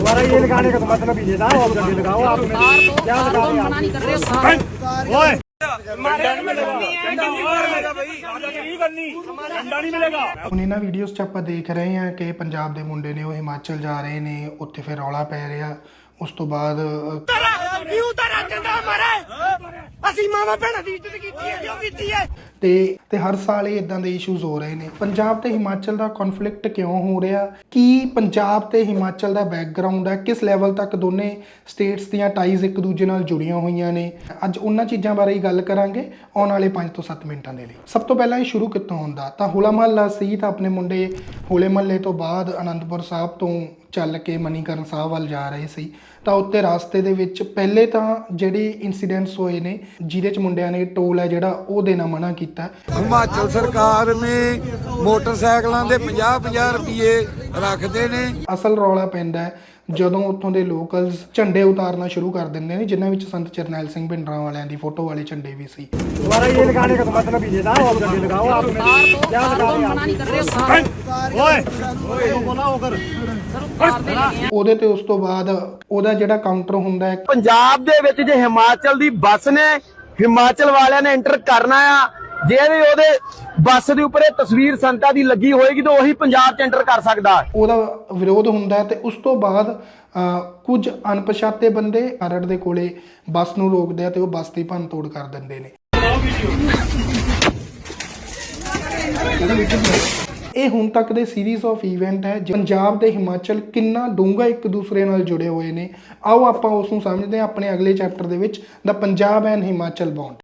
दोबारा ये लगाने का तो मतलब ही ये था और गड्ढे लगाओ आप क्या लगा रहे मना नहीं कर रहे सारे ओए ਹੁਣ ਇਹਨਾਂ ਵੀਡੀਓਜ਼ 'ਚ ਆਪਾਂ ਦੇਖ ਰਹੇ ਹਾਂ ਕਿ ਪੰਜਾਬ ਦੇ ਮੁੰਡੇ ਨੇ ਉਹ ਹਿਮਾਚਲ ਜਾ ਰਹੇ ਨੇ ਉੱਥੇ ਫਿਰ ਰੌਲਾ ਪੈ ਰਿਹਾ ਉਸ ਤੋਂ ਬਾਅਦ ਅ, ਕਿਉਂ ਤਾਰਾ ਚੰਦਾ ਮਾਰੇ ਅਸੀਂ ਮਾਵਾ ਭੈਣਾਂ ਦੀ ਇੱਜ਼ਤ ਕੀਤੀ ਹੈ, ਜੋ ਕੀਤੀ ਹੈ। ਤੇ ਤੇ ਹਰ ਸਾਲ ਇਹ ਇਦਾਂ ਦੇ ਇਸ਼ੂਜ਼ ਹੋ ਰਹੇ ਨੇ। ਪੰਜਾਬ ਤੇ ਹਿਮਾਚਲ ਦਾ ਕਨਫਲਿਕਟ ਕਿਉਂ ਹੋ ਰਿਹਾ? ਕੀ ਪੰਜਾਬ ਤੇ ਹਿਮਾਚਲ ਦਾ ਬੈਕਗ੍ਰਾਉਂਡ ਹੈ? ਕਿਸ ਲੈਵਲ ਤੱਕ ਦੋਨੇ ਸਟੇਟਸ ਦੀਆਂ ਟਾਈਜ਼ ਇੱਕ ਦੂਜੇ ਨਾਲ ਜੁੜੀਆਂ ਹੋਈਆਂ ਨੇ? ਅੱਜ ਉਹਨਾਂ ਚੀਜ਼ਾਂ ਬਾਰੇ ਹੀ ਗੱਲ ਕਰਾਂਗੇ। ਆਉਣ ਵਾਲੇ 5 ਤੋਂ 7 ਮਿੰਟਾਂ ਦੇ ਲਈ। ਸਭ ਤੋਂ ਪਹਿਲਾਂ ਇਹ ਸ਼ੁਰੂ ਕਿੱਥੋਂ ਹੁੰਦਾ? ਤਾਂ ਹੋਲਾ ਮਹੱਲਾ ਸੀ ਤਾਂ ਆਪਣੇ ਮੁੰਡੇ ਹੋਲੇ ਮਹੱਲੇ ਤੋਂ ਬਾਅਦ ਅਨੰਦਪੁਰ ਸਾਹਿਬ ਤੋਂ ਚੱਲ ਕੇ ਮਨੀਕਰਨ ਸਾਹਿਬ ਵੱਲ ਜਾ ਰਹੇ ਸੀ। ਤਾਂ ਉੱਤੇ ਰਸਤੇ ਦੇ ਵਿੱਚ ਪਹਿਲੇ ਤਾਂ ਜਿਹੜੇ ਇਨਸੀਡੈਂਟਸ ਹੋਏ ਨੇ ਜਿਹਦੇ ਚ ਮੁੰਡਿਆਂ ਨੇ ਟੋਲ ਹੈ ਜਿਹੜਾ ਉਹ ਦੇਣਾ ਮਨਾ ਕੀਤਾ। ਹਿਮਾਚਲ ਸਰਕਾਰ ਨੇ ਮੋਟਰਸਾਈਕਲਾਂ ਦੇ 50-50 ਰੁਪਏ ਰੱਖਦੇ ਨੇ। ਅਸਲ ਰੌਲਾ ਪੈਂਦਾ ਹੈ। ਜਦੋਂ ਉੱਥੋਂ ਦੇ ਲੋਕਲਸ ਝੰਡੇ ਉਤਾਰਨਾ ਸ਼ੁਰੂ ਕਰ ਦਿੰਦੇ ਨੇ ਜਿਨ੍ਹਾਂ ਵਿੱਚ ਸੰਤ ਚਰਨੈਲ ਸਿੰਘ ਭਿੰਡਰਾਂ ਵਾਲਿਆਂ ਦੀ ਫੋਟੋ ਵਾਲੇ ਝੰਡੇ ਵੀ ਸੀ। ਦੁਬਾਰਾ ਇਹ ਲਗਾਣੇ ਦਾ ਮਤਲਬ ਇਹ ਨਾ ਆਪ ਗੱਡੀ ਲਗਾਓ ਆਪ ਕਿਆ ਲਗਾਓ ਆਪ ਓਏ ਓਏ ਬੋਲਾ ਉਧਰ ਉਹਦੇ ਤੇ ਉਸ ਤੋਂ ਬਾਅਦ ਉਹਦਾ ਜਿਹੜਾ ਕਾਊਂਟਰ ਹੁੰਦਾ ਪੰਜਾਬ ਦੇ ਵਿੱਚ ਜੇ ਹਿਮਾਚਲ ਦੀ ਬੱਸ ਨੇ ਹਿਮਾਚਲ ਵਾਲਿਆਂ ਨੇ ਐਂਟਰ ਕਰਨਾ ਆ ਜੇ ਵੀ ਉਹਦੇ ਬੱਸ ਦੇ ਉੱਪਰ ਇਹ ਤਸਵੀਰ ਸੰਤਾ ਦੀ ਲੱਗੀ ਹੋਏਗੀ ਤਾਂ ਉਹੀ ਪੰਜਾਬ 'ਚ ਐਂਟਰ ਕਰ ਸਕਦਾ ਉਹਦਾ ਵਿਰੋਧ ਹੁੰਦਾ ਤੇ ਉਸ ਤੋਂ ਬਾਅਦ ਕੁਝ ਅਣਪਛਾਤੇ ਬੰਦੇ ਖਰੜ ਦੇ ਕੋਲੇ ਬੱਸ ਨੂੰ ਰੋਕਦੇ ਆ ਤੇ ਉਹ ਬੱਸ ਦੀ ਭੰਨ ਤੋੜ ਕਰ ਦਿੰਦੇ ਨੇ। ਇਹ ਹੁਣ ਤੱਕ ਦੇ ਸੀਰੀਜ਼ ਆਫ ਇਵੈਂਟ ਹੈ ਪੰਜਾਬ ਤੇ ਹਿਮਾਚਲ ਕਿੰਨਾ ਡੂੰਘਾ ਇੱਕ ਦੂਸਰੇ ਨਾਲ ਜੁੜੇ ਹੋਏ ਨੇ। ਆਓ ਆਪਾਂ ਉਸ ਨੂੰ ਸਮਝਦੇ ਹਾਂ, ਆਪਣੇ ਅਗਲੇ ਚੈਪਟਰ ਦੇ ਵਿੱਚ ਦਾ ਪੰਜਾਬ ਐਂਡ ਹਿਮਾਚਲ ਬੌਂਡ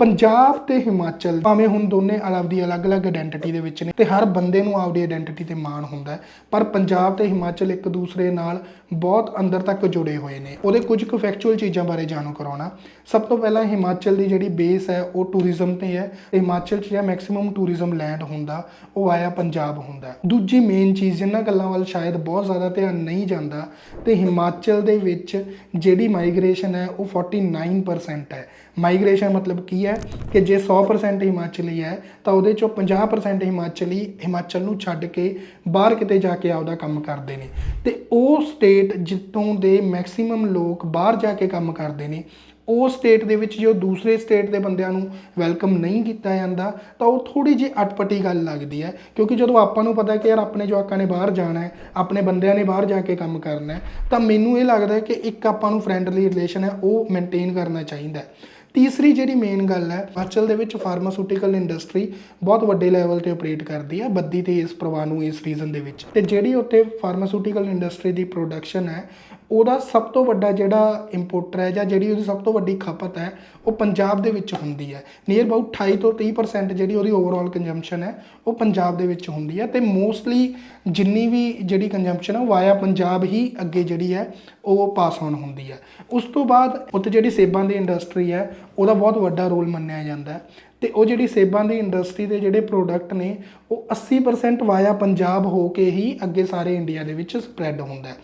ਪੰਜਾਬ ਤੇ ਹਿਮਾਚਲ, ਭਾਵੇਂ ਹੁਣ ਦੋਨੇ ਆਪਦੀ ਅਲੱਗ-ਅਲੱਗ ਆਇਡੈਂਟੀਟੀ ਦੇ ਵਿੱਚ ਨੇ ਤੇ ਹਰ ਬੰਦੇ ਨੂੰ ਆਪਦੀ ਆਇਡੈਂਟੀਟੀ ਤੇ ਮਾਣ ਹੁੰਦਾ ਹੈ। ਪਰ ਪੰਜਾਬ ਤੇ ਹਿਮਾਚਲ ਇੱਕ ਦੂਸਰੇ ਨਾਲ ਬਹੁਤ ਅੰਦਰ ਤੱਕ ਜੁੜੇ ਹੋਏ ਨੇ। ਉਹਦੇ ਕੁਝ ਕੁ ਫੈਕਚੁਅਲ ਚੀਜ਼ਾਂ ਬਾਰੇ ਜਾਣੂ ਕਰਾਉਣਾ। ਸਭ ਤੋਂ ਪਹਿਲਾਂ ਹਿਮਾਚਲ ਦੀ ਜਿਹੜੀ ਬੇਸ ਹੈ, ਉਹ ਟੂਰਿਜ਼ਮ ਤੇ ਹੈ। ਹਿਮਾਚਲ 'ਚ ਜਿਹੜਾ ਮੈਕਸਿਮਮ ਟੂਰਿਜ਼ਮ ਲੈਂਡ ਹੁੰਦਾ, ਉਹ ਆਇਆ ਪੰਜਾਬ ਹੁੰਦਾ ਦੂਜੀ ਮੇਨ ਚੀਜ਼ ਜਿਨ੍ਹਾਂ ਗੱਲਾਂ ਵੱਲ ਸ਼ਾਇਦ ਬਹੁਤ ਜ਼ਿਆਦਾ ਧਿਆਨ ਨਹੀਂ ਜਾਂਦਾ, ਤੇ ਹਿਮਾਚਲ ਦੇ ਵਿੱਚ ਜਿਹੜੀ ਮਾਈਗ੍ਰੇਸ਼ਨ ਹੈ, ਉਹ 49% ਹੈ। ਮਾਈਗ੍ਰੇਸ਼ਨ ਮਤਲਬ ਕੀ ਹੈ ਕਿ ਜੇ 100% ਹਿਮਾਚਲੀ ਹੈ, ਤਾਂ ਉਹਦੇ ਚੋਂ 50% ਹਿਮਾਚਲੀ, ਹਿਮਾਚਲ ਨੂੰ ਛੱਡ ਕੇ ਬਾਹਰ ਕਿਤੇ ਜਾ ਕੇ ਆਪਦਾ ਕੰਮ ਕਰਦੇ ਨੇ। ਤੇ ਉਹ ਸਟੇਟ ਜਿੱਥੋਂ ਦੇ ਮੈਕਸਿਮਮ ਲੋਕ ਬਾਹਰ ਜਾ ਕੇ ਕੰਮ ਕਰਦੇ ਨੇ, ਉਹ ਸਟੇਟ ਦੇ ਵਿੱਚ ਜੋ ਦੂਸਰੇ ਸਟੇਟ ਦੇ ਬੰਦਿਆਂ ਨੂੰ ਵੈਲਕਮ ਨਹੀਂ ਕੀਤਾ ਜਾਂਦਾ, ਤਾਂ ਉਹ ਥੋੜੀ ਜਿਹੀ ਅਟਪਟੀ ਗੱਲ ਲੱਗਦੀ ਹੈ। ਕਿਉਂਕਿ ਜਦੋਂ ਆਪਾਂ ਨੂੰ ਪਤਾ ਕਿ ਯਾਰ ਆਪਣੇ ਜਵਾਕਾਂ ਨੇ ਬਾਹਰ ਜਾਣਾ ਹੈ, ਆਪਣੇ ਬੰਦਿਆਂ ਨੇ ਬਾਹਰ ਜਾ ਕੇ ਕੰਮ ਕਰਨਾ ਹੈ, ਤਾਂ ਮੈਨੂੰ ਇਹ ਲੱਗਦਾ ਹੈ ਕਿ ਇੱਕ ਆਪਾਂ ਨੂੰ ਫਰੈਂਡਲੀ ਰਿਲੇਸ਼ਨ ਹੈ, ਉਹ ਮੇਨਟੇਨ ਕਰਨਾ ਚਾਹੀਦਾ ਹੈ। ਤੀਸਰੀ ਜਿਹੜੀ ਮੇਨ ਗੱਲ ਹੈ ਹਿਮਾਚਲ ਦੇ ਵਿੱਚ ਫਾਰਮਾਸਿਊਟੀਕਲ ਇੰਡਸਟਰੀ ਬਹੁਤ ਵੱਡੇ ਲੈਵਲ ਤੇ ਆਪਰੇਟ ਕਰਦੀ ਹੈ, ਬੱਦੀ ਤੇ ਇਸ ਪ੍ਰਵਾਹ ਨੂੰ ਇਸ ਰੀਜ਼ਨ ਦੇ ਵਿੱਚ। ਤੇ ਜਿਹੜੀ ਉੱਥੇ ਫਾਰਮਾਸਿਊਟੀਕਲ ਇੰਡਸਟਰੀ ਦੀ ਪ੍ਰੋਡਕਸ਼ਨ ਹੈ ਉਹਦਾ ਸਭ ਤੋਂ ਵੱਡਾ ਜਿਹੜਾ ਇੰਪੋਰਟਰ ਹੈ ਜਾਂ ਜਿਹੜੀ ਉਹਦੀ ਸਭ ਤੋਂ ਵੱਡੀ ਖਪਤ ਹੈ, ਉਹ ਪੰਜਾਬ ਦੇ ਵਿੱਚ ਹੁੰਦੀ ਹੈ। ਨੀਅਰ ਅਬਾਊਟ 28 ਤੋਂ 30% ਜਿਹੜੀ ਉਹਦੀ ਓਵਰਆਲ ਕੰਜ਼ੰਪਸ਼ਨ ਹੈ, ਉਹ ਪੰਜਾਬ ਦੇ ਵਿੱਚ ਹੁੰਦੀ ਹੈ ਤੇ ਮੋਸਟਲੀ ਜਿੰਨੀ ਵੀ ਜਿਹੜੀ ਕੰਜ਼ੰਪਸ਼ਨ ਹੈ, ਉਹ ਵਾਇਆ ਪੰਜਾਬ ਹੀ ਅੱਗੇ ਜਿਹੜੀ ਹੈ, ਉਹ ਪਾਸ ਆਨ ਹੁੰਦੀ ਹੈ। ਉਸ ਤੋਂ ਬਾਅਦ ਉੱਥੇ ਜਿਹੜੀ ਸੇਬਾਂ ਦੀ ਇੰਡਸਟਰੀ ਹੈ, ਉਹਦਾ ਬਹੁਤ ਵੱਡਾ ਰੋਲ ਮੰਨਿਆ ਜਾਂਦਾ ਹੈ ਤੇ ਉਹ ਜਿਹੜੀ ਸੇਬਾਂ ਦੀ ਇੰਡਸਟਰੀ ਦੇ ਜਿਹੜੇ ਪ੍ਰੋਡਕਟ ਨੇ, ਉਹ 80% ਵਾਇਆ ਪੰਜਾਬ ਹੋ ਕੇ ਹੀ ਅੱਗੇ ਸਾਰੇ ਇੰਡੀਆ ਦੇ ਵਿੱਚ ਸਪਰੈਡ ਹੁੰਦਾ ਹੈ।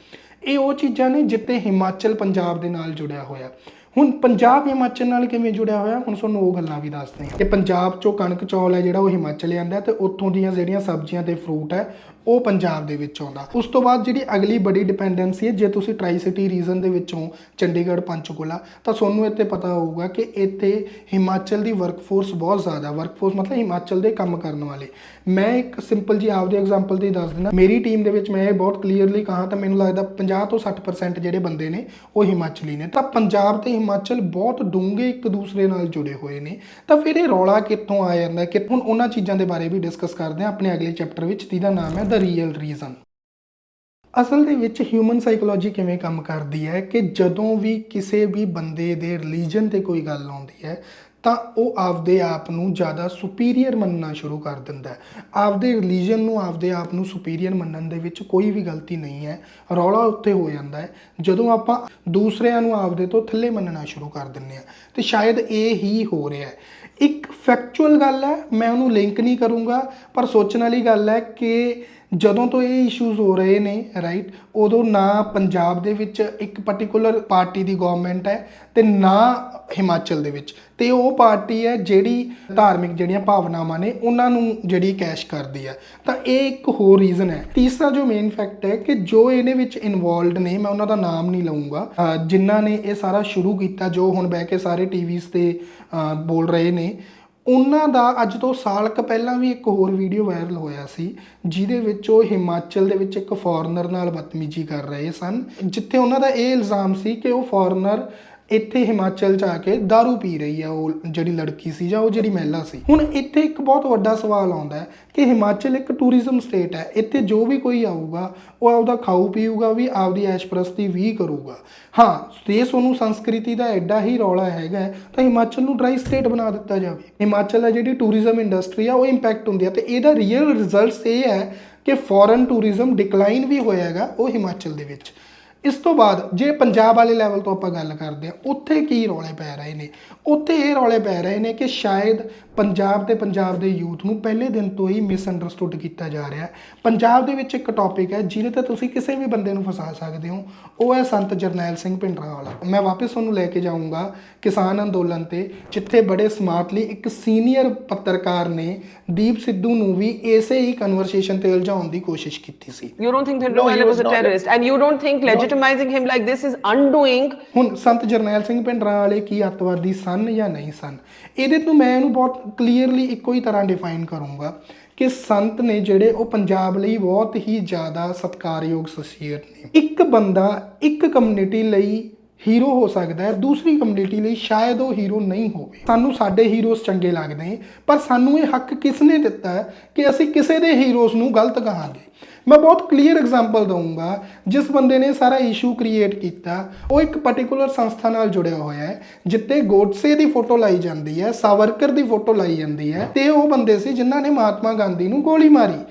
ਇਹ ਉਹ ਚੀਜ਼ਾਂ ਨੇ ਜਿੱਤੇ ਹਿਮਾਚਲ ਪੰਜਾਬ ਦੇ ਨਾਲ ਜੁੜਿਆ ਹੋਇਆ। ਹੁਣ ਪੰਜਾਬ ਹਿਮਾਚਲ ਨਾਲ ਕਿਵੇਂ ਜੁੜਿਆ ਹੋਇਆ? ਹੁਣ ਤੁਹਾਨੂੰ ਉਹ ਗੱਲਾਂ ਵੀ ਦੱਸਦੇ ਹਾਂ। ਕਿ ਪੰਜਾਬ ਚੋਂ ਕਣਕ ਚੌਲ ਹੈ ਜਿਹੜਾ ਉਹ ਹਿਮਾਚਲ ਆਂਦਾ ਤੇ ਉੱਥੋਂ ਦੀਆਂ ਜਿਹੜੀਆਂ ਸਬਜ਼ੀਆਂ ਤੇ ਫਰੂਟ ਹੈ, ਉਹ ਪੰਜਾਬ ਦੇ ਵਿੱਚ ਆਉਂਦਾ। ਉਸ ਤੋਂ ਬਾਅਦ ਜਿਹੜੀ ਅਗਲੀ ਬੜੀ ਡਿਪੈਂਡੈਂਸੀ ਹੈ, ਜੇ ਤੁਸੀਂ ਟਰਾਈ ਸਿਟੀ ਰੀਜਨ ਦੇ ਵਿੱਚੋਂ ਚੰਡੀਗੜ੍ਹ, ਪੰਚਕੂਲਾ, ਤਾਂ ਤੁਹਾਨੂੰ ਇੱਥੇ ਪਤਾ ਹੋਊਗਾ ਕਿ ਇੱਥੇ ਹਿਮਾਚਲ ਦੀ ਵਰਕਫੋਰਸ ਬਹੁਤ ਜ਼ਿਆਦਾ ਵਰਕਫੋਰਸ ਮਤਲਬ ਹਿਮਾਚਲ ਦੇ ਕੰਮ ਕਰਨ ਵਾਲੇ। ਮੈਂ ਇੱਕ ਸਿੰਪਲ ਜੀ ਆਪਦੇ ਐਗਜ਼ਾਮਪਲ ਤੇ ਹੀ ਦੱਸ ਦਿੰਦਾ ਮੇਰੀ ਟੀਮ ਦੇ ਵਿੱਚ ਮੈਂ ਇਹ ਬਹੁਤ ਕਲੀਅਰਲੀ ਕਹਾ ਤਾਂ ਮੈਨੂੰ ਲੱਗਦਾ 50 ਤੋਂ 60% ਜਿਹੜੇ ਬੰਦੇ ਨੇ, ਉਹ ਹਿਮਾਚਲੀ ਨੇ। ਤਾਂ ਪੰਜਾਬ ਤੇ ਹਿਮਾਚਲ ਬਹੁਤ ਡੂੰਘੇ ਇੱਕ ਦੂਸਰੇ ਨਾਲ ਜੁੜੇ ਹੋਏ ਨੇ। ਤਾਂ ਫਿਰ ਇਹ ਰੌਲਾ ਕਿੱਥੋਂ ਆ ਜਾਂਦਾ ਕਿ ਹੁਣ ਉਹਨਾਂ ਚੀਜ਼ਾਂ ਦੇ ਬਾਰੇ ਵੀ ਡਿਸਕਸ ਕਰਦੇ ਹਾਂ ਆਪਣੇ ਅਗਲੇ ਚੈਪਟਰ ਵਿੱਚ, ਜਿਹਦਾ ਨਾਮ ਹੈ ਦ ਰੀਅਲ ਰੀਜ਼ਨ ਅਸਲ ਦੇ ਵਿੱਚ ਹਿਊਮਨ ਸਾਈਕੋਲੋਜੀ ਕਿਵੇਂ ਕੰਮ ਕਰਦੀ ਹੈ? ਕਿ ਜਦੋਂ ਵੀ ਕਿਸੇ ਵੀ ਬੰਦੇ ਦੇ ਰਿਲੀਜਨ ਤੇ ਕੋਈ ਗੱਲ ਆਉਂਦੀ ਹੈ ਤਾਂ ਉਹ ਆਪਦੇ ਆਪ ਨੂੰ ਜ਼ਿਆਦਾ ਸੁਪੀਰੀਅਰ ਮੰਨਣਾ ਸ਼ੁਰੂ ਕਰ ਦਿੰਦਾ ਹੈ। ਆਪਦੇ ਰਿਲੀਜਨ ਨੂੰ ਆਪਦੇ ਆਪ ਨੂੰ ਸੁਪੀਰੀਅਰ ਮੰਨਣ ਦੇ ਵਿੱਚ ਕੋਈ ਵੀ ਗਲਤੀ ਨਹੀਂ ਹੈ। ਰੌਲਾ ਉੱਥੇ ਹੋ ਜਾਂਦਾ ਹੈ। ਜਦੋਂ ਆਪਾਂ ਦੂਸਰਿਆਂ ਨੂੰ ਆਪਦੇ ਤੋਂ ਥੱਲੇ ਮੰਨਣਾ ਸ਼ੁਰੂ ਕਰ ਦਿੰਦੇ ਹਾਂ, ਤੇ ਸ਼ਾਇਦ ਇਹ ਹੀ ਹੋ ਰਿਹਾ ਹੈ। ਇੱਕ ਫੈਕਚੁਅਲ ਗੱਲ ਹੈ, ਮੈਂ ਉਹਨੂੰ ਲਿੰਕ ਨਹੀਂ ਕਰੂੰਗਾ, ਪਰ ਸੋਚਣ ਵਾਲੀ ਗੱਲ ਹੈ ਕਿ ਜਦੋਂ ਤੋਂ ਇਹ ਇਸ਼ੂਜ਼ ਹੋ ਰਹੇ ਨੇ ਰਾਈਟ ਉਦੋਂ ਨਾ ਪੰਜਾਬ ਦੇ ਵਿੱਚ ਇੱਕ ਪਾਰਟਿਕੂਲਰ ਪਾਰਟੀ ਦੀ ਗਵਰਨਮੈਂਟ ਹੈ ਤੇ ਨਾ ਹਿਮਾਚਲ ਦੇ ਵਿੱਚ। ਤੇ ਉਹ ਪਾਰਟੀ ਹੈ ਜਿਹੜੀ ਧਾਰਮਿਕ ਜਿਹੜੀਆਂ ਭਾਵਨਾਵਾਂ ਨੇ ਉਹਨਾਂ ਨੂੰ ਜਿਹੜੀ ਕੈਸ਼ ਕਰਦੀ ਹੈ। ਤਾਂ ਇਹ ਇੱਕ ਹੋਰ ਰੀਜ਼ਨ ਹੈ। ਤੀਸਰਾ ਜੋ ਮੇਨ ਫੈਕਟ ਹੈ ਕਿ ਜੋ ਇਹਦੇ ਵਿੱਚ ਇਨਵੋਲਡ ਨੇ, ਮੈਂ ਉਹਨਾਂ ਦਾ ਨਾਮ ਨਹੀਂ ਲਵਾਂਗਾ ਜਿਨ੍ਹਾਂ ਨੇ ਇਹ ਸਾਰਾ ਸ਼ੁਰੂ ਕੀਤਾ, ਜੋ ਹੁਣ ਬਹਿ ਕੇ ਸਾਰੇ ਟੀਵੀਜ਼ ਤੇ ਬੋਲ ਰਹੇ ਨੇ, ਉਹਨਾਂ ਦਾ ਅੱਜ ਤੋਂ ਸਾਲ ਕ ਪਹਿਲਾਂ ਵੀ ਇੱਕ ਹੋਰ ਵੀਡੀਓ ਵਾਇਰਲ ਹੋਇਆ ਸੀ, ਜਿਹਦੇ ਵਿੱਚ ਉਹ ਹਿਮਾਚਲ ਦੇ ਵਿੱਚ ਇੱਕ ਫੋਰਨਰ ਨਾਲ ਬਦਤਮੀਜ਼ੀ ਕਰ ਰਹੇ ਸਨ, ਜਿੱਥੇ ਉਹਨਾਂ ਦਾ ਇਹ ਇਲਜ਼ਾਮ ਸੀ ਕਿ ਉਹ ਫੋਰਨਰ ਇੱਥੇ ਹਿਮਾਚਲ ਚ ਆ ਕੇ दारू ਪੀ ਰਹੀ ਆ ਉਹ ਜਿਹੜੀ ਲੜਕੀ ਸੀ ਜਾਂ ਉਹ ਜਿਹੜੀ ਮਹਿਲਾ ਸੀ। ਹੁਣ ਇੱਥੇ ਇੱਕ ਬਹੁਤ ਵੱਡਾ ਸਵਾਲ ਆਉਂਦਾ ਹੈ ਕਿ ਹਿਮਾਚਲ ਇੱਕ ਟੂਰਿਜ਼ਮ ਸਟੇਟ ਹੈ। ਇੱਥੇ ਜੋ ਵੀ ਕੋਈ ਆਊਗਾ, ਉਹ ਆਪਦਾ ਖਾਊ ਪੀਊਗਾ ਵੀ ਆਪਦੀ ਐਸ਼ਪ੍ਰਸਤੀ ਵੀ ਕਰੂਗਾ। ਹਾਂ, ਦੇਸ਼ ਉਹਨੂੰ ਸੰਸਕ੍ਰਿਤੀ ਦਾ ਐਡਾ ਹੀ ਰੌਲਾ ਹੈਗਾ ਤਾਂ ਹਿਮਾਚਲ ਨੂੰ ਡਰਾਈ ਸਟੇਟ ਬਣਾ ਦਿੱਤਾ ਜਾਵੇ। ਹਿਮਾਚਲ ਦਾ ਜਿਹੜੀ ਟੂਰਿਜ਼ਮ ਇੰਡਸਟਰੀ ਆ, ਉਹ ਇੰਪੈਕਟ ਹੁੰਦੀ ਆ। ਤੇ ਇਹਦਾ ਰੀਅਲ ਰਿਜ਼ਲਟਸ ਇਹ ਹੈ ਕਿ ਫੋਰਨ ਟੂਰਿਜ਼ਮ ਡਿਕਲਾਈਨ ਵੀ ਹੋਇਆ ਹੈਗਾ ਉਹ ਹਿਮਾਚਲ ਦੇ ਵਿੱਚ। ਇਸ ਤੋਂ ਬਾਅਦ ਜੇ ਪੰਜਾਬ ਵਾਲੇ ਲੈਵਲ ਤੋਂ ਆਪਾਂ ਗੱਲ ਕਰਦੇ ਹਾਂ ਉੱਥੇ ਕੀ ਰੌਲੇ ਪੈ ਰਹੇ ਨੇ? ਉੱਥੇ ਇਹ ਰੌਲੇ ਪੈ ਰਹੇ ਨੇ ਕਿ ਸ਼ਾਇਦ ਪੰਜਾਬ ਤੇ ਪੰਜਾਬ ਦੇ ਯੂਥ ਨੂੰ ਪਹਿਲੇ ਦਿਨ ਤੋਂ ਹੀ ਮਿਸਅੰਡਰਸਟੂਡ ਕੀਤਾ ਜਾ ਰਿਹਾ ਹੈ। ਪੰਜਾਬ ਦੇ ਵਿੱਚ ਇੱਕ ਟੌਪਿਕ ਹੈ ਜਿਹਦੇ ਤੇ ਤੁਸੀਂ ਕਿਸੇ ਵੀ ਬੰਦੇ ਨੂੰ ਫਸਾ ਸਕਦੇ ਹੋ ਉਹ ਹੈ ਸੰਤ ਜਰਨੈਲ ਸਿੰਘ ਭਿੰਡਰਾਂ ਵਾਲਾ ਮੈਂ ਵਾਪਸ ਤੁਹਾਨੂੰ ਲੈ ਕੇ ਜਾਊਂਗਾ ਕਿਸਾਨ ਅੰਦੋਲਨ ਤੇ ਜਿੱਥੇ ਬੜੇ ਸਮਾਰਟਲੀ ਇੱਕ ਸੀਨੀਅਰ ਪੱਤਰਕਾਰ ਨੇ ਦੀਪ ਸਿੱਧੂ ਨੂੰ ਵੀ ਇਸੇ ਹੀ ਕਨਵਰਸੇਸ਼ਨ ਤੇ ਉਲਝਾਉਣ ਦੀ ਕੋਸ਼ਿਸ਼ ਕੀਤੀ ਸੀ। You don't think Thindrowala was a terrorist, and you don't think legitimizing him like this is undoing. ਹੁਣ ਸੰਤ ਜਰਨੈਲ ਸਿੰਘ ਭਿੰਡਰਾਂ ਵਾਲੇ ਕੀ ਅੱਤਵਾਦੀ ਸਨ ਜਾਂ ਨਹੀਂ ਸਨ? ਇਹਦੇ ਤੋਂ ਮੈਂ ਇਹਨੂੰ ਬਹੁਤ ਕਲੀਅਰਲੀ ਇੱਕੋ ਹੀ ਤਰ੍ਹਾਂ ਡਿਫਾਈਨ ਕਰੂੰਗਾ ਕਿ ਸੰਤ ਨੇ ਜਿਹੜੇ ਉਹ ਪੰਜਾਬ ਲਈ ਬਹੁਤ ਹੀ ਜ਼ਿਆਦਾ ਸਤਿਕਾਰਯੋਗ ਸ਼ਖਸੀਅਤ ਨੇ। ਇੱਕ ਬੰਦਾ ਇੱਕ ਕਮਿਊਨਿਟੀ ਲਈ ਹੀਰੋ ਹੋ ਸਕਦਾ ਹੈ, ਦੂਸਰੀ ਕਮਿਊਨਿਟੀ ਲਈ ਸ਼ਾਇਦ ਉਹ ਹੀਰੋ ਨਹੀਂ ਹੋਵੇ। ਸਾਨੂੰ ਸਾਡੇ ਹੀਰੋਜ਼ ਚੰਗੇ ਲੱਗਦੇ ਪਰ ਸਾਨੂੰ ਇਹ ਹੱਕ ਕਿਸ ਨੇ ਦਿੱਤਾ ਹੈ ਕਿ ਅਸੀਂ ਕਿਸੇ ਦੇ ਹੀਰੋਜ਼ ਨੂੰ ਗਲਤ ਕਹਾਂਗੇ? ਮੈਂ ਬਹੁਤ ਕਲੀਅਰ ਐਗਜ਼ਾਮਪਲ ਦਊਂਗਾ, ਜਿਸ ਬੰਦੇ ਨੇ ਸਾਰਾ ਇਸ਼ੂ ਕ੍ਰੀਏਟ ਕੀਤਾ, ਉਹ ਇੱਕ ਪਾਰਟਿਕੂਲਰ ਸੰਸਥਾ ਨਾਲ ਜੁੜਿਆ ਹੋਇਆ ਹੈ ਜਿੱਤੇ ਗੋਡਸੇ ਦੀ ਫੋਟੋ ਲਾਈ ਜਾਂਦੀ ਹੈ, ਸਾਵਰਕਰ ਦੀ ਫੋਟੋ ਲਾਈ ਜਾਂਦੀ ਹੈ, ਤੇ ਉਹ ਬੰਦੇ ਸੀ ਜਿਨ੍ਹਾਂ ਨੇ ਮਹਾਤਮਾ ਗਾਂਧੀ ਨੂੰ ਗੋਲੀ ਮਾਰੀ।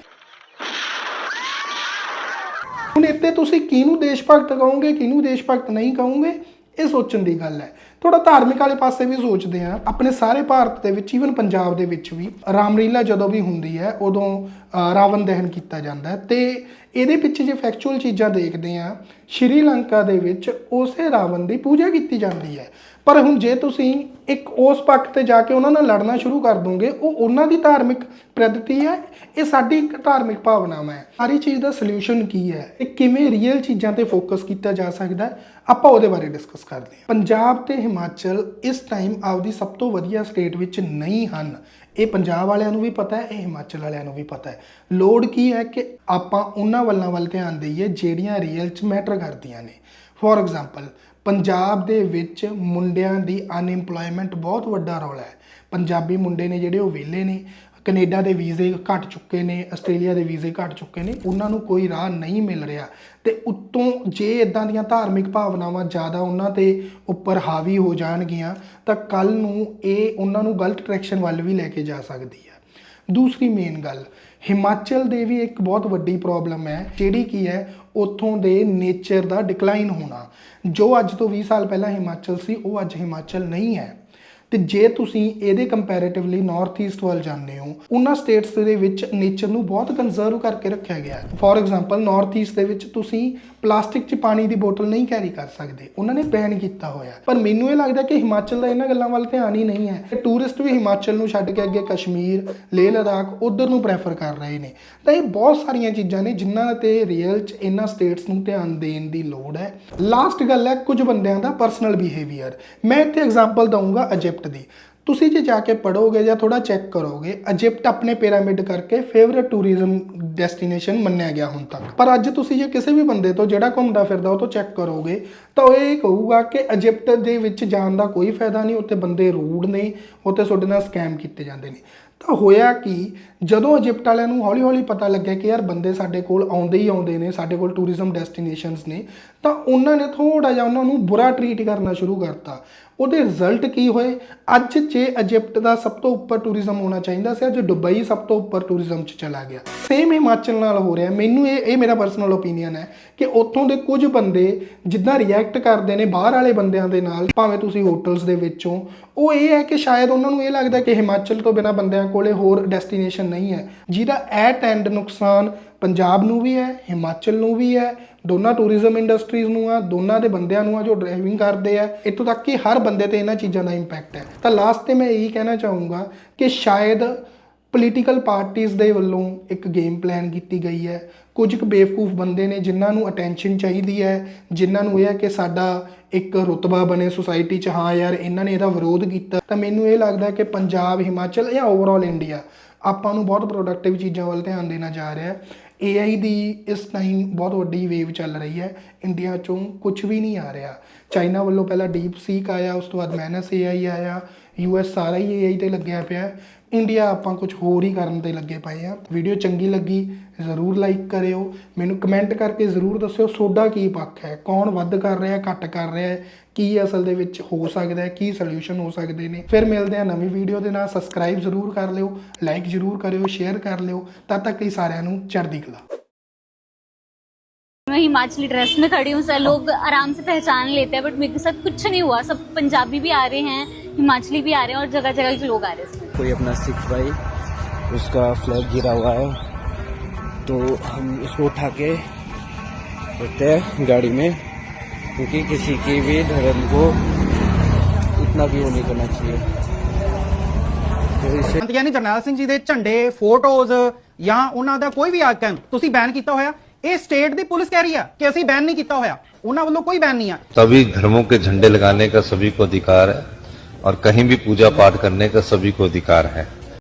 ਹੁਣ ਇੱਥੇ ਤੁਸੀਂ ਕਿਹਨੂੰ ਦੇਸ਼ ਭਗਤ ਕਹੋਗੇ, ਕਿਹਨੂੰ ਦੇਸ਼ ਭਗਤ ਨਹੀਂ ਕਹੋਗੇ, ਇਹ ਸੋਚਣ ਦੀ ਗੱਲ ਹੈ। ਥੋੜਾ ਧਾਰਮਿਕ ਵਾਲੇ ਪਾਸੇ ਵੀ ਸੋਚਦੇ ਆ ਆਪਣੇ ਸਾਰੇ ਭਾਰਤ ਦੇ ਵਿੱਚ ਈਵਨ ਪੰਜਾਬ ਦੇ ਵਿੱਚ ਵੀ, ਰਾਮਲੀਲਾ ਜਦੋਂ ਵੀ ਹੁੰਦੀ ਹੈ, ਉਦੋਂ ਰਾਵਣ ਦਹਨ ਕੀਤਾ ਜਾਂਦਾ ਹੈ। ਤੇ ਇਹਦੇ ਪਿੱਛੇ ਜੇ ਫੈਕਚੁਅਲ ਚੀਜ਼ਾਂ ਦੇਖਦੇ ਆ ਸ਼੍ਰੀਲੰਕਾ ਦੇ ਵਿੱਚ ਉਸੇ ਰਾਵਣ ਦੀ ਪੂਜਾ ਕੀਤੀ ਜਾਂਦੀ ਹੈ। ਪਰ ਹੁਣ ਜੇ ਤੁਸੀਂ ਇੱਕ ਉਸ ਪੱਖ ਤੇ ਜਾ ਕੇ ਉਹਨਾਂ ਨਾਲ ਲੜਨਾ ਸ਼ੁਰੂ ਕਰ ਦੋਗੇ, ਉਹ ਉਹਨਾਂ ਦੀ ਧਾਰਮਿਕ ਪ੍ਰਗਤੀ ਹੈ, ਇਹ ਸਾਡੀ ਇੱਕ ਧਾਰਮਿਕ ਭਾਵਨਾਵਾਂ ਹੈ। ਸਾਰੀ ਚੀਜ਼ ਦਾ ਸੋਲੂਸ਼ਨ ਕੀ ਹੈ? ਇਹ ਕਿਵੇਂ ਰੀਅਲ ਚੀਜ਼ਾਂ ਤੇ ਫੋਕਸ ਕੀਤਾ ਜਾ ਸਕਦਾ ਆਪਾਂ ਉਹਦੇ ਬਾਰੇ ਡਿਸਕਸ ਕਰਦੇ ਹਾਂ ਪੰਜਾਬ ਤੇ ਹਿਮਾਚਲ ਇਸ ਟਾਈਮ ਆਪਦੀ ਸਭ ਤੋਂ ਵਧੀਆ ਸਟੇਟ ਵਿੱਚ ਨਹੀਂ ਹਨ। ਇਹ ਪੰਜਾਬ ਵਾਲਿਆਂ ਨੂੰ ਵੀ ਪਤਾ ਹੈ, ਇਹ ਹਿਮਾਚਲ ਵਾਲਿਆਂ ਨੂੰ ਵੀ ਪਤਾ ਹੈ। ਲੋੜ ਕੀ ਹੈ ਕਿ ਆਪਾਂ ਉਹਨਾਂ ਵੱਲਾਂ ਵੱਲ ਧਿਆਨ ਦੇਈਏ, ਜਿਹੜੀਆਂ ਰੀਅਲ 'ਚ ਮੈਟਰ ਕਰਦੀਆਂ ਨੇ। ਫੋਰ ਐਗਜ਼ਾਮਪਲ ਪੰਜਾਬ ਦੇ ਵਿੱਚ ਮੁੰਡਿਆਂ ਦੀ ਅਨਇੰਪਲੋਇਮੈਂਟ ਬਹੁਤ ਵੱਡਾ ਰੌਲਾ ਹੈ। ਪੰਜਾਬੀ ਮੁੰਡੇ ਨੇ ਜਿਹੜੇ ਉਹ ਵਿਹਲੇ ਨੇ, ਕੈਨੇਡਾ ਦੇ ਵੀਜ਼ੇ ਘਟ ਚੁੱਕੇ ਨੇ, ਆਸਟ੍ਰੇਲੀਆ ਦੇ ਵੀਜ਼ੇ ਘਟ ਚੁੱਕੇ ਨੇ, ਉਹਨਾਂ ਨੂੰ ਕੋਈ ਰਾਹ ਨਹੀਂ ਮਿਲ ਰਿਹਾ। ਤੇ ਉੱਤੋਂ ਜੇ ਇਦਾਂ ਦੀਆਂ ਧਾਰਮਿਕ ਭਾਵਨਾਵਾਂ ਜ਼ਿਆਦਾ ਉਹਨਾਂ ਤੇ ਉੱਪਰ ਹਾਵੀ ਹੋ ਜਾਣਗੀਆਂ, ਤਾਂ ਕੱਲ ਨੂੰ ਇਹ ਉਹਨਾਂ ਨੂੰ ਗਲਤ ਡਾਇਰੈਕਸ਼ਨ ਵੱਲ ਵੀ ਲੈ ਕੇ ਜਾ ਸਕਦੀ ਹੈ ਦੂਸਰੀ ਮੇਨ ਗੱਲ ਹਿਮਾਚਲ ਦੇ ਵੀ ਇੱਕ ਬਹੁਤ ਵੱਡੀ ਪ੍ਰੋਬਲਮ ਹੈ, ਜਿਹੜੀ ਕੀ ਹੈ, ਉੱਥੋਂ ਦੇ ਨੇਚਰ ਦਾ ਡਿਕਲਾਈਨ ਹੋਣਾ। ਜੋ ਅੱਜ ਤੋਂ 20 ਸਾਲ ਪਹਿਲਾਂ ਹਿਮਾਚਲ ਸੀ, ਉਹ ਅੱਜ ਹਿਮਾਚਲ ਨਹੀਂ ਹੈ। ਤੇ ਜੇ ਤੁਸੀਂ ਇਹਦੇ ਕੰਪੈਰੀਟਿਵਲੀ ਨਾਰਥ ਈਸਟ ਵੱਲ ਜਾਂਦੇ ਹੋ, ਉਹਨਾਂ ਸਟੇਟਸ ਦੇ ਵਿੱਚ ਨੇਚਰ ਨੂੰ ਬਹੁਤ ਕੰਜ਼ਰਵ ਕਰਕੇ ਰੱਖਿਆ ਗਿਆ ਹੈ। ਫੋਰ ਐਗਜ਼ਾਮਪਲ ਨਾਰਥ ਈਸਟ ਦੇ ਵਿੱਚ ਤੁਸੀਂ ਪਲਾਸਟਿਕ 'ਚ ਪਾਣੀ ਦੀ ਬੋਤਲ ਨਹੀਂ ਕੈਰੀ ਕਰ ਸਕਦੇ। ਉਹਨਾਂ ਨੇ ਬੈਨ ਕੀਤਾ ਹੋਇਆ ਪਰ ਮੈਨੂੰ ਇਹ ਲੱਗਦਾ ਕਿ ਹਿਮਾਚਲ ਦਾ ਇਹਨਾਂ ਗੱਲਾਂ ਵੱਲ ਧਿਆਨ ਹੀ ਨਹੀਂ ਹੈ। ਟੂਰਿਸਟ ਵੀ ਹਿਮਾਚਲ ਨੂੰ ਛੱਡ ਕੇ ਅੱਗੇ ਕਸ਼ਮੀਰ, ਲੇਹ ਲਦਾਖ ਉਧਰ ਨੂੰ ਪ੍ਰੈਫਰ ਕਰ ਰਹੇ ਨੇ। ਤਾਂ ਇਹ ਬਹੁਤ ਸਾਰੀਆਂ ਚੀਜ਼ਾਂ ਨੇ ਜਿਨ੍ਹਾਂ ਤੇ ਰੀਅਲ 'ਚ ਇਹਨਾਂ ਸਟੇਟਸ ਨੂੰ ਧਿਆਨ ਦੇਣ ਦੀ ਲੋੜ ਹੈ। ਲਾਸਟ ਗੱਲ ਹੈ ਕੁਝ ਬੰਦਿਆਂ ਦਾ ਪਰਸਨਲ ਬਿਹੇਵੀਅਰ ਮੈਂ ਇੱਥੇ ਐਗਜ਼ਾਮਪਲ ਦਊਂਗਾ ਇਜਿਪਟ ਦੀ। ਤੁਸੀਂ ਜੇ ਜਾ ਕੇ ਪੜੋਗੇ ਜਾਂ ਥੋੜਾ ਚੈੱਕ ਕਰੋਗੇ ਇਜਿਪਟ ਆਪਣੇ ਪਿਰਾਮਿਡ ਕਰਕੇ ਫੇਵਰਿਟ ਟੂਰਿਜ਼ਮ ਡੈਸਟੀਨੇਸ਼ਨ ਮੰਨਿਆ ਗਿਆ ਹੁਣ ਤੱਕ। ਪਰ ਅੱਜ ਤੁਸੀਂ ਜੇ ਕਿਸੇ ਵੀ ਬੰਦੇ ਤੋਂ ਜਿਹੜਾ ਘੁੰਮਦਾ ਫਿਰਦਾ ਉਹ ਤੋਂ ਚੈੱਕ ਕਰੋਗੇ, ਤਾਂ ਉਹ ਇਹ ਕਹੂਗਾ ਕਿ ਇਜਿਪਟ ਦੇ ਵਿੱਚ ਜਾਣ ਦਾ ਕੋਈ ਫਾਇਦਾ ਨਹੀਂ, ਉੱਥੇ ਬੰਦੇ ਰੂਡ ਨੇ, ਉੱਥੇ ਤੁਹਾਡੇ ਨਾਲ ਸਕੈਮ ਕੀਤੇ ਜਾਂਦੇ ਨੇ। ਤਾਂ ਹੋਇਆ ਕਿ, ਜਦੋਂ ਇਜਿਪਟ ਵਾਲਿਆਂ ਨੂੰ ਹੌਲੀ-ਹੌਲੀ ਪਤਾ ਲੱਗਿਆ ਕਿ ਯਾਰ ਬੰਦੇ ਸਾਡੇ ਕੋਲ ਆਉਂਦੇ ਹੀ ਆਉਂਦੇ ਨੇ, ਸਾਡੇ ਕੋਲ ਟੂਰਿਜ਼ਮ ਡੈਸਟੀਨੇਸ਼ਨਸ ਨੇ, ਤਾਂ ਉਹਨਾਂ ਨੇ ਥੋੜਾ ਜਿਹਾ ਉਹਨਾਂ ਨੂੰ ਬੁਰਾ ਟਰੀਟ ਕਰਨਾ ਸ਼ੁਰੂ ਕਰਤਾ। ਉਹਦੇ ਰਿਜ਼ਲਟ ਕੀ ਹੋਏ? ਅੱਜ ਜੇ ਇਜਿਪਟ ਦਾ ਸਭ ਤੋਂ ਉੱਪਰ ਟੂਰਿਜ਼ਮ ਹੋਣਾ ਚਾਹੀਦਾ ਸੀ, ਅੱਜ ਦੁਬਈ ਸਭ ਤੋਂ ਉੱਪਰ ਟੂਰਿਜ਼ਮ 'ਚ ਚਲਾ ਗਿਆ। ਸੇਮ ਹਿਮਾਚਲ ਨਾਲ ਹੋ ਰਿਹਾ। ਮੈਨੂੰ ਇਹ ਇਹ ਮੇਰਾ ਪਰਸਨਲ ਓਪੀਨੀਅਨ ਹੈ ਕਿ ਉੱਥੋਂ ਦੇ ਕੁਝ ਬੰਦੇ ਜਿੱਦਾਂ ਰਿਐਕਟ ਕਰਦੇ ਨੇ ਬਾਹਰ ਵਾਲੇ ਬੰਦਿਆਂ ਦੇ ਨਾਲ, ਭਾਵੇਂ ਤੁਸੀਂ ਹੋਟਲਸ ਦੇ ਵਿੱਚੋਂ, ਉਹ ਇਹ ਹੈ ਕਿ ਸ਼ਾਇਦ ਉਹਨਾਂ ਨੂੰ ਇਹ ਲੱਗਦਾ ਕਿ ਹਿਮਾਚਲ ਤੋਂ ਬਿਨਾ ਬੰਦਿਆਂ ਕੋਲੇ ਹੋਰ ਡੈਸਟੀਨੇਸ਼ਨ ਨਹੀਂ ਹੈ, ਜਿਹਦਾ ਐਟ ਐਂਡ ਨੁਕਸਾਨ ਪੰਜਾਬ ਨੂੰ ਵੀ ਹੈ, ਹਿਮਾਚਲ ਨੂੰ ਵੀ ਹੈ ਦੋਨਾਂ ਟੂਰਿਜ਼ਮ ਇੰਡਸਟਰੀਜ਼ ਨੂੰ ਆ, ਦੋਨਾਂ ਦੇ ਬੰਦਿਆਂ ਨੂੰ ਆ ਜੋ ਡਰਾਈਵਿੰਗ ਕਰਦੇ ਆ, ਇੱਥੋਂ ਤੱਕ ਕਿ ਹਰ ਬੰਦੇ ਤੇ ਇਹਨਾਂ ਚੀਜ਼ਾਂ ਦਾ ਇੰਪੈਕਟ ਹੈ। ਤਾਂ ਲਾਸਟ ਤੇ ਮੈਂ ਇਹੀ ਕਹਿਣਾ ਚਾਹੂੰਗਾ ਕਿ ਸ਼ਾਇਦ ਪੋਲੀਟੀਕਲ ਪਾਰਟੀਆਂ ਦੇ ਵੱਲੋਂ ਇੱਕ ਗੇਮ ਪਲਾਨ ਕੀਤੀ ਗਈ ਹੈ। ਕੁਝ ਕੁ ਬੇਵਕੂਫ ਬੰਦੇ ਨੇ ਜਿਨ੍ਹਾਂ ਨੂੰ ਅਟੈਂਸ਼ਨ ਚਾਹੀਦੀ ਹੈ, ਜਿਨ੍ਹਾਂ ਨੂੰ ਇਹ ਹੈ ਕਿ ਸਾਡਾ ਇੱਕ ਰੁਤਬਾ ਬਣੇ ਸੁਸਾਇਟੀ 'ਚ, ਹਾਂ ਯਾਰ, ਇਹਨਾਂ ਨੇ ਇਹਦਾ ਵਿਰੋਧ ਕੀਤਾ। ਤਾਂ ਮੈਨੂੰ ਇਹ ਲੱਗਦਾ ਕਿ ਪੰਜਾਬ, ਹਿਮਾਚਲ ਜਾਂ ਓਵਰਆਲ ਇੰਡੀਆ ਆਪਾਂ ਨੂੰ ਬਹੁਤ ਪ੍ਰੋਡਕਟਿਵ ਚੀਜ਼ਾਂ ਵੱਲ ਧਿਆਨ ਦੇਣਾ ਜਾ ਰਿਹਾ ਹੈ। AI ਦੀ ਇਸ ਟਾਈਮ ਬਹੁਤ ਵੱਡੀ ਵੇਵ ਚੱਲ ਰਹੀ ਹੈ। ਇੰਡੀਆ ਚੋਂ ਕੁਝ ਵੀ ਨਹੀਂ ਆ ਰਿਹਾ। ਚਾਈਨਾ ਵੱਲੋਂ ਪਹਿਲਾਂ ਡੀਪ ਸੀਕ ਆਇਆ, ਉਸ ਤੋਂ ਬਾਅਦ ਮੈਨਸ AI ਆਇਆ। ਯੂਐਸ ਸਾਰਾ ਹੀ AI ਤੇ ਲੱਗਿਆ ਪਿਆ। ਇੰਡੀਆ ਆਪਾਂ ਕੁਝ ਹੋਰ ਹੀ ਕਰਨ ਤੇ ਲੱਗੇ ਪਏ ਆ ਵੀਡੀਓ ਚੰਗੀ ਲੱਗੀ, ਜ਼ਰੂਰ ਲਾਈਕ ਕਰਿਓ। ਮੈਨੂੰ ਕਮੈਂਟ ਕਰਕੇ ਜ਼ਰੂਰ ਦੱਸਿਓ, ਸੋਡਾ ਕੀ ਪੱਖ ਹੈ? ਕੌਣ ਵੱਧ ਕਰ ਰਿਹਾ, ਘੱਟ ਕਰ ਰਿਹਾ ਹੈ? ਕੀ ਅਸਲ ਦੇ ਵਿੱਚ ਹੋ ਸਕਦਾ ਹੈ ਕੀ ਸੋਲੂਸ਼ਨ ਹੋ ਸਕਦੇ ਨੇ ਫਿਰ ਮਿਲਦੇ ਆ ਨਵੀਂ ਵੀਡੀਓ ਦੇ ਨਾਲ ਸਬਸਕ੍ਰਾਈਬ ਜ਼ਰੂਰ ਕਰ ਲਿਓ ਲਾਈਕ ਜ਼ਰੂਰ ਕਰਿਓ ਸ਼ੇਅਰ ਕਰ ਲਿਓ ਤਦ ਤੱਕ ਹੀ ਸਾਰਿਆਂ ਨੂੰ ਚੜ੍ਹਦੀ ਕਲਾ मैं हिमाचली ड्रेस में खड़ी हूँ सर लोग आराम से पहचान लेते हैं बट मेरे साथ कुछ नहीं हुआ सब पंजाबी भी आ रहे हैं हिमाचली भी आ रहे हैं और जगह जगह के लोग आ रहे हैं इसमें कोई अपना सिख भाई उसका फ्लैग गिरा हुआ है तो हम उसको उठा के रखते हैं गाड़ी में क्योंकि किसी की भी धर्म को इतना भी वो नहीं करना चाहिए तो इसे ਸੰਤ ਗਿਆਨੀ ਜਰਨੈਲ ਸਿੰਘ ਜੀ ਦੇ ਝੰਡੇ ਫੋਟੋਜ਼ ਜਾਂ ਉਹਨਾਂ ਦਾ ਕੋਈ ਵੀ ਆਈਕਨ ਤੁਸੀਂ ਬੈਨ ਕੀਤਾ ਹੋਇਆ ਇਹ ਸਟੇਟ ਦੀ ਪੁਲਿਸ ਕਹਿ ਰਹੀ ਆ ਕਿ ਅਸੀਂ ਬੈਨ ਨਹੀਂ ਕੀਤਾ ਹੋਇਆ ਉਹਨਾਂ ਵੱਲੋਂ ਕੋਈ ਬੈਨ ਨਹੀਂ ਆ सभी धर्मों के झंडे लगाने का सभी को अधिकार है और कहीं भी पूजा पाठ करने का सभी को अधिकार है